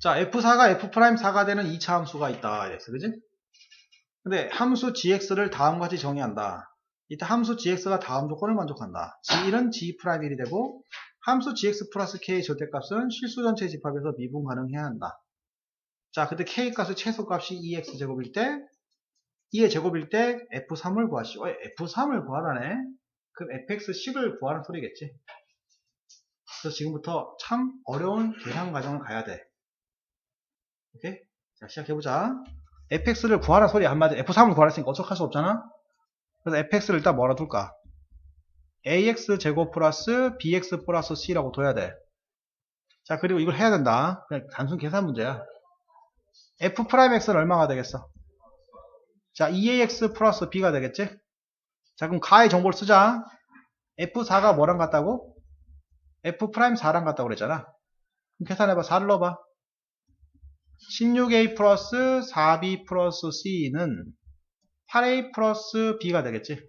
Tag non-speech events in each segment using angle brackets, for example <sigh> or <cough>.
자, F4가 F'4가 되는 2차 함수가 있다. 이랬어. 그지? 근데 함수 gx를 다음과 같이 정의한다. 이때 함수 gx가 다음 조건을 만족한다. g1은 g'1이 되고 함수 gx 플러스 k의 절대값은 실수 전체 집합에서 미분 가능해야 한다. 자, 그때 k 값의 최소값이 2x 제곱일 때 2의 제곱일 때 f3을 구하시오. 어, f3을 구하라네. 그럼 fx10을 구하는 소리겠지. 그래서 지금부터 참 어려운 계산 과정을 가야 돼. 오케이? 자, 시작해보자. fx를 구하라 소리 한마디, f3을 구하라 했으니까 어쩔 수 없잖아? 그래서 fx를 일단 뭐라 둘까? ax 제곱 플러스 bx 플러스 c라고 둬야 돼. 자, 그리고 이걸 해야 된다. 그냥 단순 계산 문제야. f'x는 얼마가 되겠어? 자, 2ax 플러스 b가 되겠지? 자, 그럼 가의 정보를 쓰자. f4가 뭐랑 같다고? f'4랑 같다고 그랬잖아. 그럼 계산해봐. 4를 넣어봐. 16a 플러스 4b 플러스 c는 8a 플러스 b가 되겠지.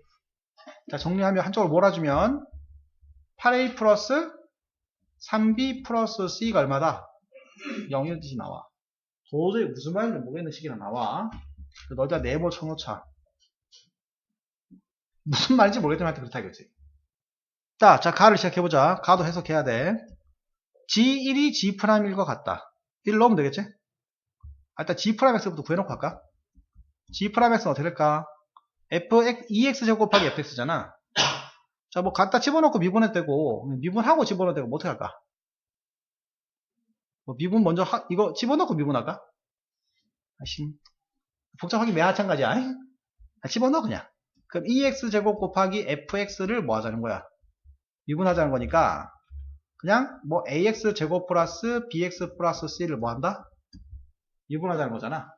자, 정리하면 한쪽으로 몰아주면 8a 플러스 3b 플러스 c가 얼마다? 0이라는 뜻이 나와. 도저히 무슨 말인지 모르겠는 식이나 나와. 너희가 네모 쳐놓자. 무슨 말인지 모르겠지만 그렇다 이거지. 자, 자, 가를 시작해보자. 가도 해석해야 돼. G1이 G'1과 같다. 1 넣으면 되겠지? 아, 일단 G'X부터 구해놓고 할까? G'X는 어떻게 될까? fx, 2x 곱하기 fx잖아. 자, 뭐 갖다 집어넣고 미분해도 되고, 미분하고 집어넣어도 되고, 뭐 어떻게 할까? 뭐 미분 먼저 하, 이거 집어넣고 미분할까? 아씨, 복잡하게 매마찬가지야. 아, 집어넣어 그냥. 그럼 2x 제곱 곱하기 fx를 뭐 하자는 거야? 미분하자는 거니까 그냥 뭐 ax 제곱 플러스 bx 플러스 c를 뭐 한다? 미분하자는 거잖아.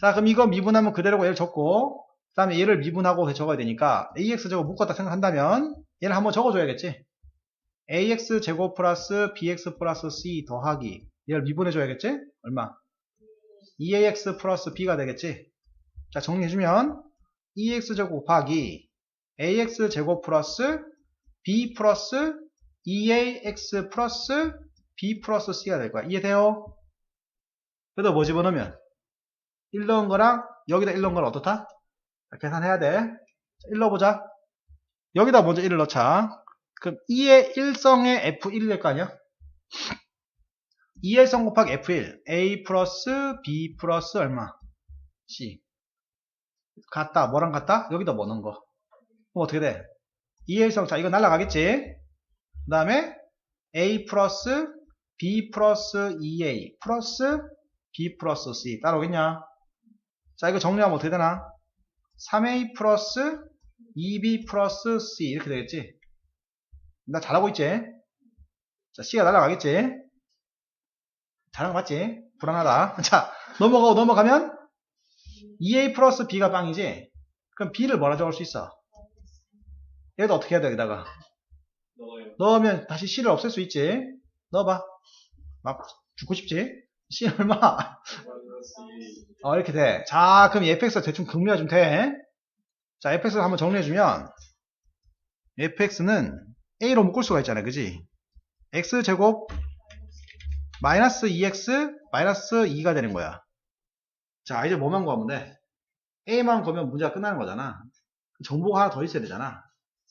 자 그럼 이거 미분하면 그대로고 얘를 적고 그 다음에 얘를 미분하고 적어야 되니까 ax 제곱 묶었다 생각한다면 얘를 한번 적어줘야겠지. ax 제곱 플러스 bx 플러스 c 더하기 얘를 미분해줘야겠지? 얼마? 2ax 플러스 b가 되겠지. 자 정리해주면 2x 제곱 곱하기 ax 제곱 플러스 b 플러스 2ax 플러스 b 플러스 c가 될 거야. 이해돼요? 그래도 뭐 집어넣으면 1 넣은 거랑 여기다 1 넣은 건 어떻다? 자, 계산해야 돼. 자, 1 넣어보자. 여기다 먼저 1을 넣자. 그럼 2의 1성의 F1일 거 아니야? 2의 1성 곱하기 F1 A 플러스 B 플러스 얼마? C 같다. 뭐랑 같다? 여기다 뭐 넣은 거. 그럼 어떻게 돼? 2의 1성 자 이거 날라가겠지? 그 다음에 A 플러스 B 플러스 2A 플러스 B 플러스 C 따라오겠냐? 자 이거 정리하면 어떻게 되나? 3A 플러스 2B 플러스 C 이렇게 되겠지? 나 잘하고 있지? 자, C가 날아가겠지? 잘한 거 맞지? 불안하다. <laughs> 자, 넘어가고 넘어가면 2A 플러스 B가 빵이지? 그럼 B를 뭐라 적을 수 있어? 얘도 어떻게 해야 돼, 여기다가? 넣어요. 넣으면 다시 C를 없앨 수 있지? 넣어봐. 막 죽고 싶지? C 얼마? 마이너스 2. 어, 이렇게 돼. 자, 그럼 fx가 대충 정리해주면 돼. 자, fx를 한번 정리해주면, fx는 a로 묶을 수가 있잖아요. 그지? x제곱 마이너스 2x 마이너스 2가 되는 거야. 자, 이제 뭐만 구하면 돼? a만 구하면 문제가 끝나는 거잖아. 정보가 하나 더 있어야 되잖아.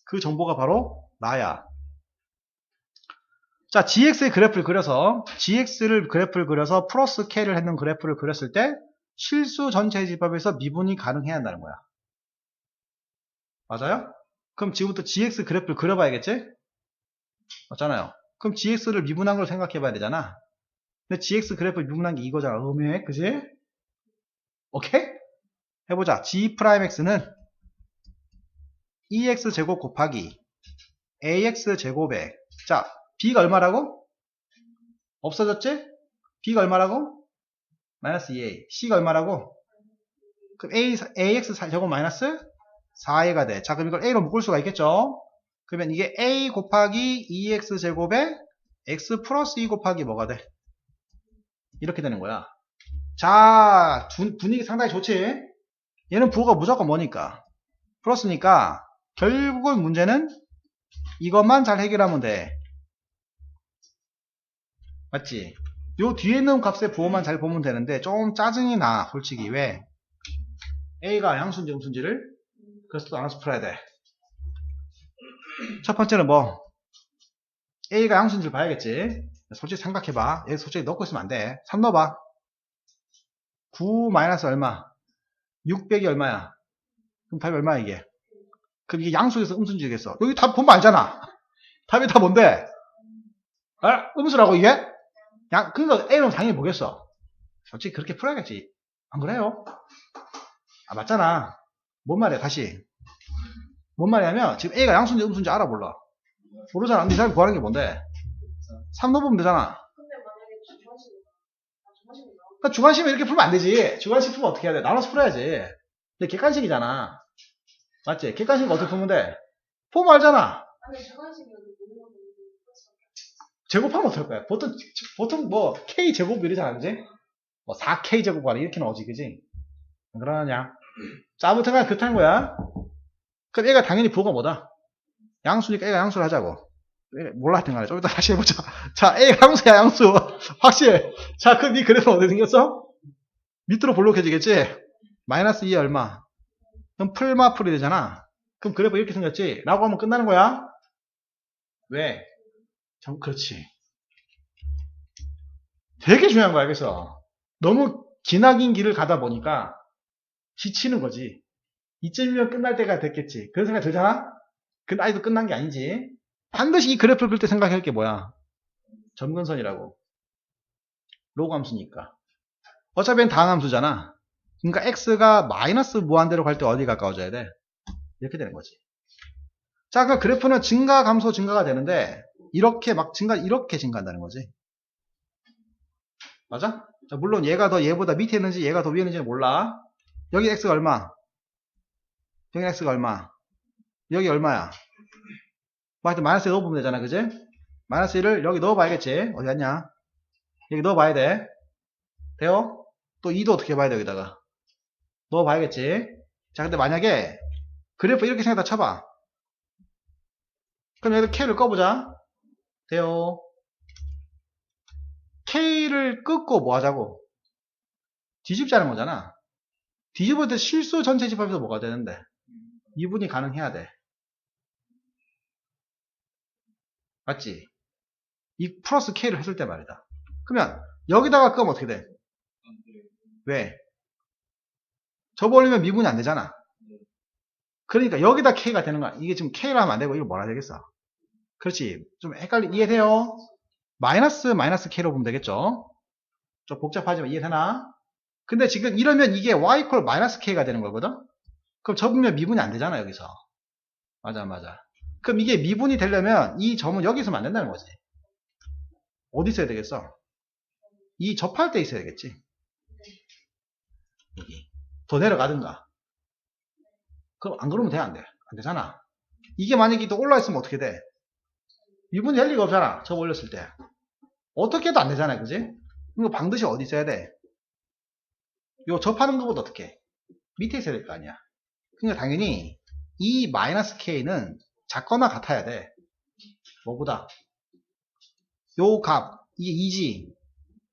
그 정보가 바로 나야. 자, gx의 그래프를 그려서 gx를 그래프를 그려서 플러스 k를 했는 그래프를 그렸을 때 실수 전체 집합에서 미분이 가능해야 한다는 거야. 맞아요? 그럼 지금부터 gx 그래프를 그려봐야겠지? 맞잖아요. 그럼 gx를 미분한 걸 생각해 봐야 되잖아. 근데 gx 그래프를 미분한 게 이거잖아. 음해, 그지? 오케이? 해보자. g'x는 2x 제곱 곱하기 ax 제곱에 자 b가 얼마라고? 없어졌지? b가 얼마라고? 마이너스 2a c가 얼마라고? 그럼 a, ax 제곱 마이너스 4a가 돼. 자 그럼 이걸 a로 묶을 수가 있겠죠? 그러면 이게 a 곱하기 2x 제곱에 x 플러스 2 곱하기 뭐가 돼? 이렇게 되는 거야. 자 두- 분위기 상당히 좋지? 얘는 부호가 무조건 뭐니까? 플러스니까 결국은 문제는 이것만 잘 해결하면 돼. 맞지? 요 뒤에 있는 값의 부호만 잘 보면 되는데 좀 짜증이 나 솔직히 왜 A가 양수인지 음수인지를 그래서 또 나눠서 풀어야 돼. 첫 번째는 뭐 A가 양수인지를 봐야겠지. 솔직히 생각해봐. 얘 솔직히 넣고 있으면 안 돼. 3 넣어봐. 9 마이너스 얼마? 600이 얼마야? 그럼 답이 얼마야 이게? 그럼 이게 양수에서 음수인지겠어. 여기 답 보면 알잖아. 답이 다 뭔데? 아, 음수라고 이게? 양, 그러니까 A는 당연히 보겠어. 솔직히 그렇게 풀어야겠지. 안 그래요? 아, 맞잖아. 뭔 말이야, 다시. 뭔 말이냐면, 지금 A가 양수인지 음수인지 알아볼라. 모르잖아. 근데 이 사람이 구하는 게 뭔데? 3 넣어보면 되잖아. 근데 만약에 주관식이 아 그러니까 주관식은 이렇게 풀면 안 되지. 주관식 풀면 어떻게 해야 돼? 나눠서 풀어야지. 근데 객관식이잖아. 맞지? 객관식 어떻게 풀면 돼? 보면 알잖아. 아니 주관식이 여기 모든 것도 그렇지 제곱하면 어떨 거야? 보통, 보통 뭐, K 제곱 이러잖아, 그지? 뭐, 4K 제곱 하라 이렇게 나오지, 그지? 안 그러냐? 자, 아무튼 간에 그렇다는 거야. 그럼 얘가 당연히 부호가 뭐다? 양수니까 얘가 양수를 하자고. 얘 몰라, 하여튼 간에. 좀 이따 다시 해보자. <laughs> 자, A가 양수야, 양수. <laughs> 확실해. 자, 그럼 이 그래프 어떻게 생겼어? 밑으로 볼록해지겠지? 마이너스 2에 얼마? 그럼 풀마풀이 되잖아. 그럼 그래프 이렇게 생겼지? 라고 하면 끝나는 거야. 왜? 참, 그렇지. 되게 중요한 거야, 그래서. 너무 기나긴 길을 가다 보니까 지치는 거지. 이쯤이면 끝날 때가 됐겠지. 그런 생각 들잖아? 근데 아직도 끝난 게 아니지. 반드시 이 그래프를 그릴 때 생각해야 할게 뭐야? 점근선이라고. 로그 함수니까. 어차피 다항함수잖아. 그러니까 x가 마이너스 무한대로 갈 때 어디 가까워져야 돼? 이렇게 되는 거지. 자, 그 그래프는 증가, 감소, 증가가 되는데 이렇게 막 증가, 이렇게 증가한다는 거지. 맞아? 자, 물론 얘가 더 얘보다 밑에 있는지 얘가 더 위에 있는지는 몰라. 여기 x가 얼마? 여기 x가 얼마? 여기 얼마야? 뭐 하여튼 마이너스 넣어보면 되잖아, 그지? 마이너스 1을 여기 넣어봐야겠지? 어디 갔냐? 여기 넣어봐야 돼. 돼요? 또 2도 어떻게 봐야 돼, 여기다가? 넣어봐야겠지? 자, 근데 만약에 그래프 이렇게 생각다 쳐봐. 그럼 여기다 K를 꺼보자. 돼요. K를 끊고 뭐 하자고? 뒤집자는 거잖아. 뒤집을 때 실수 전체 집합에서 뭐가 되는데? 이분이 가능해야 돼. 맞지? 이 플러스 K를 했을 때 말이다. 그러면 여기다가 끄면 어떻게 돼? 왜? 접어올리면 미분이 안 되잖아. 그러니까 여기다 K가 되는 거야. 이게 지금 K로 하면 안 되고 이거 뭐라 되겠어? 그렇지. 좀 헷갈리, 이해돼요? 마이너스 마이너스 K로 보면 되겠죠? 좀 복잡하지만 이해되나? 근데 지금 이러면 이게 Y 이퀄 마이너스 K가 되는 거거든? 그럼 접으면 미분이 안 되잖아, 여기서. 맞아, 맞아. 그럼 이게 미분이 되려면 이 점은 여기 있으면 안 된다는 거지. 어디 있어야 되겠어? 이 접할 때 있어야 되겠지. 여기. 더 내려가든가. 그럼 안 그러면 돼, 안 돼? 안 되잖아. 이게 만약에 또 올라있으면 어떻게 돼? 미분이 될 리가 없잖아. 저 올렸을 때. 어떻게 해도 안 되잖아, 그지? 이거 반드시 어디 있어야 돼? 요 접하는 것보다 어떻게? 밑에 있어야 될 거 아니야. 그러니까 당연히 이 마이너스 k는 작거나 같아야 돼. 뭐보다? 요 값, 이게 2지.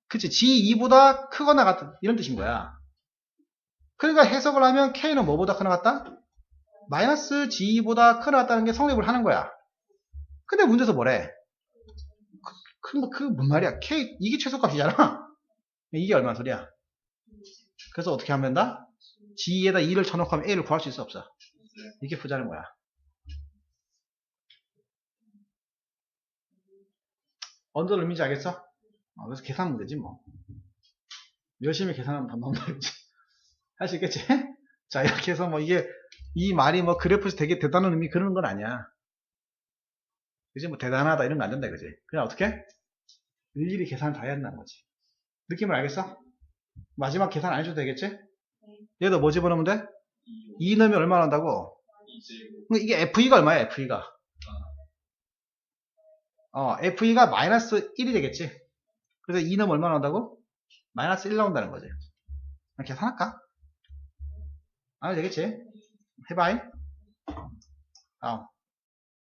그치? g2보다 크거나 같은, 이런 뜻인 거야. 그러니까 해석을 하면 k는 뭐보다 크나 같다? 마이너스 g2보다 크나 같다는 게 성립을 하는 거야. 근데 문제에서 뭐래? 그, 그, 그, 뭔 말이야? k, 이게 최소값이잖아? <laughs> 이게 얼마 소리야? 그래서 어떻게 하면 된다? g에다 2를 쳐놓고 하면 a를 구할 수 있어 없어? 이게 부자는 거야. 언제 의미인지 알겠어? 어, 그래서 계산 문제지 뭐. 열심히 계산하면 다 나온다 그지? <laughs> 할 수 있겠지? <laughs> 자 이렇게 해서 뭐 이게 이 말이 뭐 그래프에서 되게 대단한 의미 그러는 건 아니야. 그지? 뭐 대단하다 이런 거 안 된다 그지? 그냥 어떻게? 일일이 계산 다 해야 한다는 거지. 느낌을 알겠어? 마지막 계산 안 해줘도 되겠지? 얘도 뭐 집어넣으면 돼? 2 넣으면 얼마 나온다고? 이제곱 그럼 이게 FE가 얼마야, FE가? 어, FE가 마이너스 1이 되겠지? 그래서 2 넣으면 얼마 나온다고? 마이너스 1 나온다는 거지. 그냥 계산할까? 안 해도 되겠지? 해봐잉. 다음.